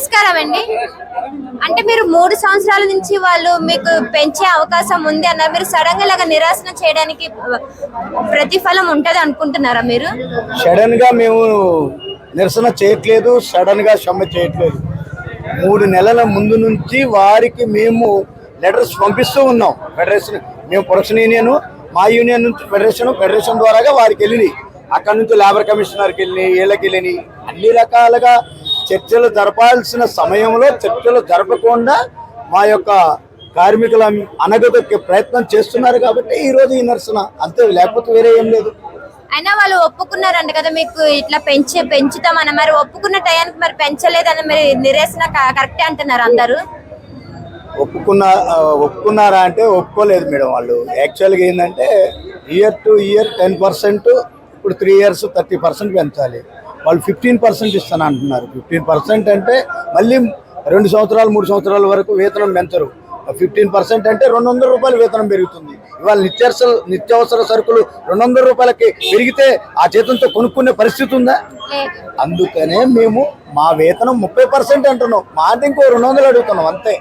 నమస్కారం అండి. అంటే మీరు మూడు సంవత్సరాల నుంచి వాళ్ళు మీకు పెంచే అవకాశం ఉంది అన్న మీరు సడన్గా ఇలాగ నిరాశన చేయడానికి ప్రతిఫలం ఉంటది అనుకుంటున్నారా మీరు? సడన్గా మేము నిరసన చేయట్లేదు సడన్గా సమ్మె చేయట్లేదు. మూడు నెలల ముందు నుంచి వారికి మేము లెటర్స్ పంపిస్తూ ఉన్నాం. ఫెడరేషన్ మేము ప్రొడక్షన్ యూనియన్ మా యూనియన్ నుంచి ఫెడరేషన్ ఫెడరేషన్ ద్వారాగా వారికి వెళ్ళినాయి. అక్కడ నుంచి లేబర్ కమిషనర్కి వెళ్ళినాయి వీళ్ళకి వెళ్ళినాయి. అన్ని రకాలుగా చర్చలు జరపాల్సిన సమయంలో చర్చలు జరపకుండా మా యొక్క కార్మికుల అనగదొక్కే ప్రయత్నం చేస్తున్నారు కాబట్టి ఈరోజు ఈ నిరసన. అంతే లేకపోతే వేరే ఏం లేదు. అయినా వాళ్ళు ఒప్పుకున్నారంట కదా మీకు ఇట్లా పెంచే పెంచుతామని. మరి ఒప్పుకున్న టయానికి మరి పెంచలేదని మరి నిరాశన క- కరెక్టే అంటున్నారు అందరూ? ఒప్పుకున్న ఒప్పుకున్నారా అంటే ఒప్పుకోలేదు మేడం వాళ్ళు. యాక్చువల్గా ఏంటంటే year to year ten percent ఇప్పుడు త్రీ ఇయర్స్ థర్టీ పర్సెంట్ పెంచాలి. వాళ్ళు ఫిఫ్టీన్ పర్సెంట్ ఇస్తాను అంటున్నారు. ఫిఫ్టీన్ పర్సెంట్ అంటే మళ్ళీ రెండు సంవత్సరాలు మూడు సంవత్సరాల వరకు వేతనం పెంచరు. ఫిఫ్టీన్ పర్సెంట్ అంటే రెండు వందల రూపాయలు వేతనం పెరుగుతుంది. ఇవాళ నిత్యావసర నిత్యావసర సరుకులు రెండు వందల రూపాయలకి పెరిగితే ఆ జీతంతో కొనుక్కునే పరిస్థితి ఉందా? అందుకనే మేము మా వేతనం ముప్పై పర్సెంట్ అంటున్నాం. మాది ఇంకో రెండు వందలు అడుగుతున్నాం అంతే.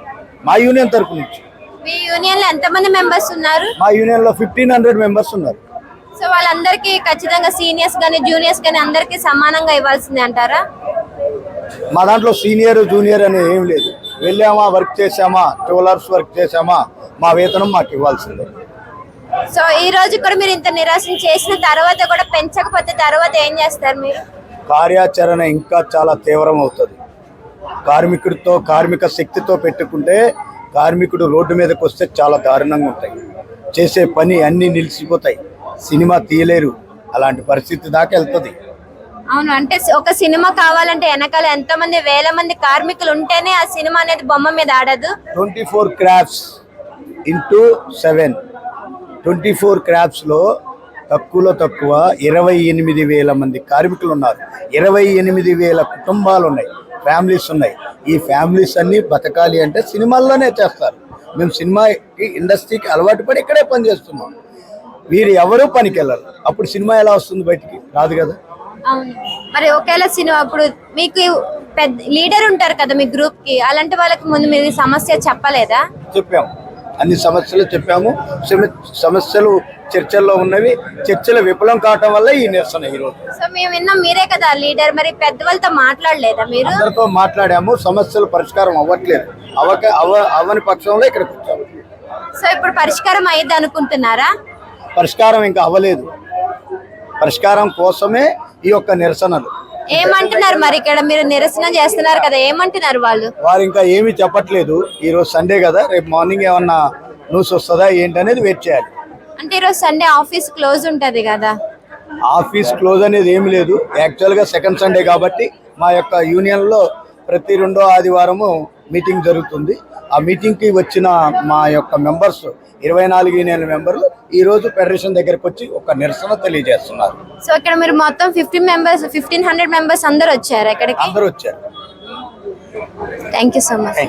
మా యూనియన్ తరపు నుంచి. మీ యూనియన్లో ఎంతమంది మెంబర్స్ ఉన్నారు? మా యూనియన్లో ఫిఫ్టీన్ హండ్రెడ్ మెంబర్స్ ఉన్నారు. సో వాళ్ళందరికీ ఖచ్చితంగా సీనియర్స్ కానీ జూనియర్స్ కానీ అందరికీ సమానంగా ఇవ్వాల్సిందే అంటారా? మా దాంట్లో సీనియర్ జూనియర్ అని ఏం లేదు. వెళ్ళామా వర్క్ చేసామా ట్వెల్వ్ అవర్స్ వర్క్ చేసామా మా వేతనం మాకు ఇవ్వాల్సిందే. సో ఈ రోజు కూడా మీరు ఇంత నిరాశన చేసిన తర్వాత కూడా పెంచకపోతే తర్వాత ఏం చేస్తారు మీరు? కార్యాచరణ ఇంకా చాలా తీవ్రం అవుతుంది. కార్మికుడితో కార్మిక శక్తితో పెట్టుకుంటే కార్మికుడు రోడ్డు మీదకి వస్తే చాలా దారుణంగా ఉంటాయి. చేసే పని అన్నీ నిలిచిపోతాయి. సినిమా తీయలేరు. అలాంటి పరిస్థితి దాకా వెళ్తుంది. అవును అంటే ఒక సినిమా కావాలంటే వెనకాల ఎంతో మంది వేల మంది కార్మికులు ఉంటేనే ఆ సినిమా అనేది బొమ్మ మీద ఆడదు. Twenty four crafts into seven. Twenty four క్రాఫ్ట్స్లో తక్కువలో తక్కువ ఇరవై ఎనిమిది వేల మంది కార్మికులు ఉన్నారు. ఇరవై ఎనిమిది వేల కుటుంబాలు ఉన్నాయి. ఫ్యామిలీస్ ఉన్నాయి. ఈ ఫ్యామిలీస్ అన్నీ బతకాలి అంటే సినిమాల్లోనే చేస్తారు. మేము సినిమాకి ఇండస్ట్రీకి అలవాటు పడి ఇక్కడే పని చేస్తున్నాం వీరు ఎవరూ పనికి వెళ్ళరు అప్పుడు సినిమా ఎలా వస్తుంది బయటికి? రాదు కదా? అవును. మరి ఒకవేళ సినిమా ఇప్పుడు మీకు పెద్ద లీడర్ ఉంటారు కదా మీ గ్రూప్కి అలాంటి వాళ్ళకి ముందు మీరు సమస్య చెప్పలేదా? చెప్పాము అన్ని సమస్యలు చెప్పాము. సమ- సమస్యలు చర్చల్లో ఉన్నవి చర్చలు విఫలం కావటం వల్ల ఈ నిరసన ఈరోజు సో మేము విన్నాం మీరే కదా లీడర్. మరి పెద్దవాళ్ళతో మాట్లాడలేదా మీరు? అందరితో మాట్లాడాము. సమస్యలు పరిష్కారం అవ్వట్లేదు. అవక అవ అవ్వని పక్షంలో ఇక్కడికి వచ్చాము సో ఇప్పుడు పరిష్కారం అయ్యింది అనుకుంటున్నారా పరిష్కారం ఇంకా అవ్వలేదు. పరిష్కారం కోసమే ఈ యొక్క నిరసనలు. ఏమంటున్నారు మరి ఇక్కడ? మీరు నిరసన చేస్తున్నారు కదా ఏమంటున్నారు వాళ్ళు? వారు ఇంకా ఏమీ చెప్పట్లేదు. ఈరోజు సండే కదా రేపు మార్నింగ్ ఏమన్నా న్యూస్ వస్తుందా ఏంటనేది వెయిట్ చేయాలి. అంటే ఈరోజు సండే ఆఫీస్ క్లోజ్ ఉంటది కదా. ఆఫీస్ క్లోజ్ అనేది ఏమీ లేదు. యాక్చువల్గా సెకండ్ సండే కాబట్టి మా యొక్క యూనియన్లో ప్రతి రెండో ఆదివారము మీటింగ్ జరుగుతుంది. ఆ మీటింగ్కి వచ్చిన మా యొక్క మెంబర్స్ ఇరవై నాలుగు యూనియన్ మెంబర్లు ఈరోజు ఫెడరేషన్ దగ్గరకు వచ్చి ఒక నిరసన తెలియజేస్తున్నారు. సో ఇక్కడ మీరు మొత్తం fifteen members fifteen hundred members అందరు వచ్చారు ఇక్కడికి? అందరూ వచ్చారు. Thank you so much.